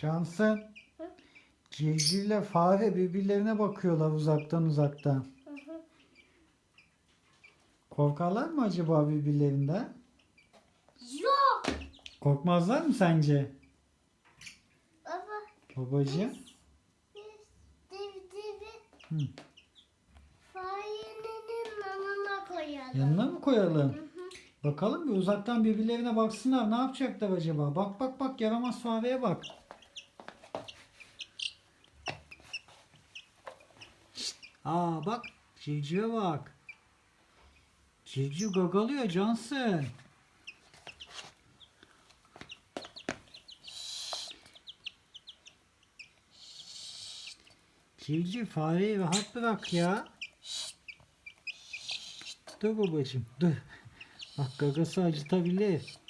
Cansın. Civcivle fare birbirlerine bakıyorlar uzaktan uzaktan. Korkarlar mı acaba birbirlerinden? Yok. Korkmazlar mı sence? Baba Babacığım. biz civcivi Hı. farenin yanına koyalım. Yanına mı koyalım? Hı hı. Bakalım bir uzaktan birbirlerine baksınlar. Ne yapacaklar acaba? Bak bak bak yaramaz fareye bak. Aa bak civcive bak. Civciv gagalıyor Cansın. Civciv fareyi rahat bırak ya. Dur babacığım dur. Bak gagası acıtabilir.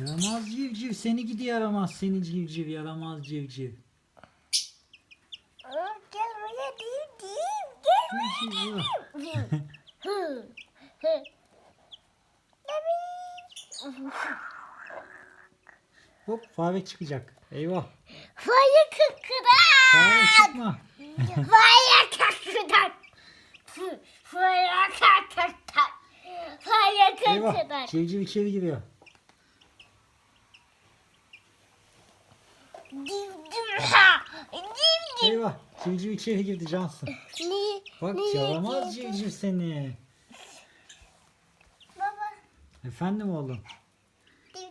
Yaramaz civciv seni gidi yaramaz seni civciv yaramaz civciv. Gel buraya değil değil. Gel. Civciv ya. Hı. Hı. Tabii. Hop fare çıkacak. Eyvah. Fare kıkırak. Fare çıkma. Fare kıkırak. Fare kıkırak. Fare Eyvah. kıkırak. Civciv içeri giriyor. Eyvah. Civciv içeri girdi Cansın. Bak yaramaz girdi? civciv seni. Baba. Efendim oğlum. De.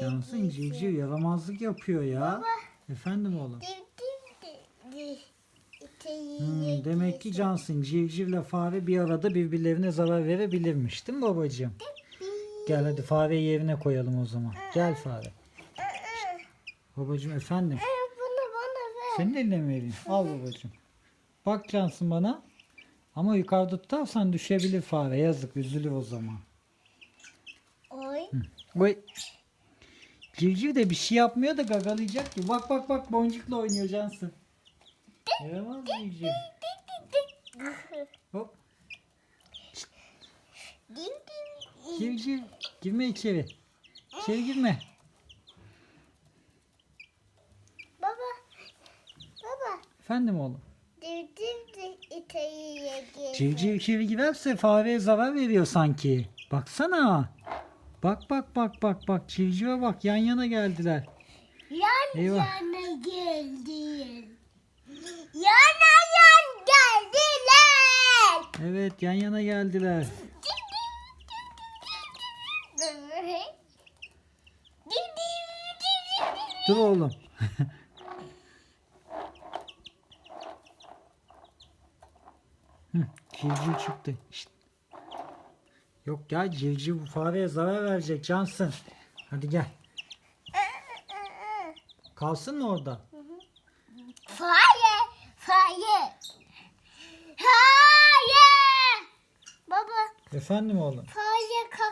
Cansın civciv yaramazlık yapıyor ya. Baba. Efendim oğlum. De. de. Hmm, demek ki. Cansın civcivle fare bir arada birbirlerine zarar verebilirmiş değil mi babacığım? Gel hadi fareyi yerine koyalım o zaman. Gel fare. Babacığım efendim. Ee, Bunu bana ver. Senin eline mi vereyim? Al babacığım. Bak Cansın bana. Ama yukarıda tutarsan düşebilir fare. Yazık üzülür o zaman. Oy. Oy. Civciv de bir şey yapmıyor da gagalayacak ki. Bak bak bak boncukla oynuyor Cansın. Yaramaz civciv. Hop. Dim dim. Civciv girme içeri. İçeri girme. Baba. Baba. Efendim oğlum. Dim de içeriye girdi. Civciv içeri girerse fareye zarar veriyor sanki. Baksana. Bak bak bak bak bak. Civcive bak yan yana geldiler. Yan Eyvah. yana geldi. Yana yan geldiler. Evet yan yana geldiler. Dur oğlum. Hı, civciv çıktı. Şşt. Yok ya civciv bu fareye zarar verecek Cansın. Hadi gel. Kalsın mı orada? Fire, fire. Hayır. Baba, Efendim oğlum. fire